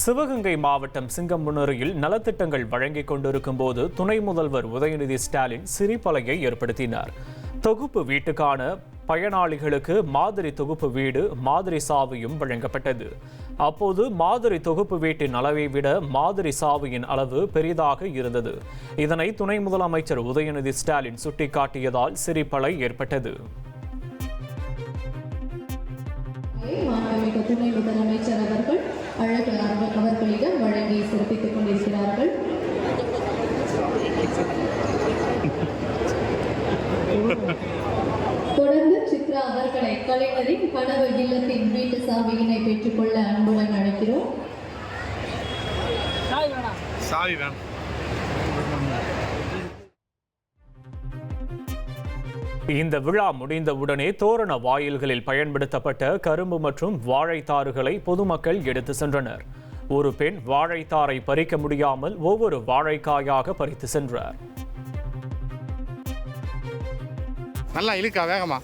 சிவகங்கை மாவட்டம் சிங்கம்புணரியில் நலத்திட்டங்கள் வழங்கிக் கொண்டிருக்கும் போது துணை முதல்வர் உதயநிதி ஸ்டாலின் சிரிப்பலையை ஏற்படுத்தினார். தொகுப்பு வீட்டுக்கான பயனாளிகளுக்கு மாதிரி தொகுப்பு வீடு மாதிரி சாவியும் வழங்கப்பட்டது. அப்போது மாதிரி தொகுப்பு வீட்டின் அளவை விட மாதிரி சாவியின் அளவு பெரிதாக இருந்தது. இதனை துணை முதலமைச்சர் உதயநிதி ஸ்டாலின் சுட்டிக்காட்டியதால் சிரிப்பலை ஏற்பட்டது. துணை முதலமைச்சர் அவர்கள் அழகு கலைஞரின் கனவு இல்லத்தின் வீட்டு சாவியினை பெற்றுக்கொள்ள அன்புடன் அழைக்கிறோம். சாவி வேணும். இந்த விழா முடிந்தவுடனே தோரண வாயில்களில் பயன்படுத்தப்பட்ட கரும்பு மற்றும் வாழைத்தாறுகளை பொதுமக்கள் எடுத்து சென்றனர். ஒரு பெண் வாழைத்தாரை பறிக்க முடியாமல் ஒவ்வொரு வாழைக்காயாக பறித்து சென்றார். நல்லா இழுக்கா வேகமா.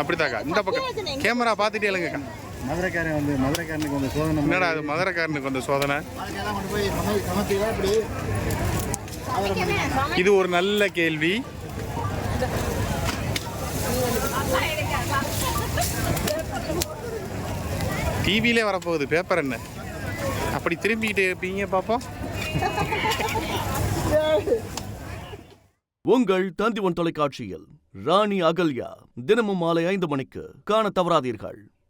அப்படித்தாக்கா இந்த பக்கம். கேமரா பார்த்துட்டே எழுங்கக்கா. மதுரைக்காரன் வந்து மதுரைக்காரனுக்கு வந்து சோதனை என்னடா அது மதுரைக்காரனுக்கு வந்து சோதனை? இது ஒரு நல்ல கேள்வி. டிவியிலே வரப்போகுது பேப்பர் என்ன? அப்படி திரும்பிக்கிட்டே இருப்பீங்க பார்ப்போம் உங்கள் தந்திவன் தொலைக்காட்சியில் ராணி அகல்யா தினமும் மாலை ஐந்து மணிக்கு காண தவறாதீர்கள்.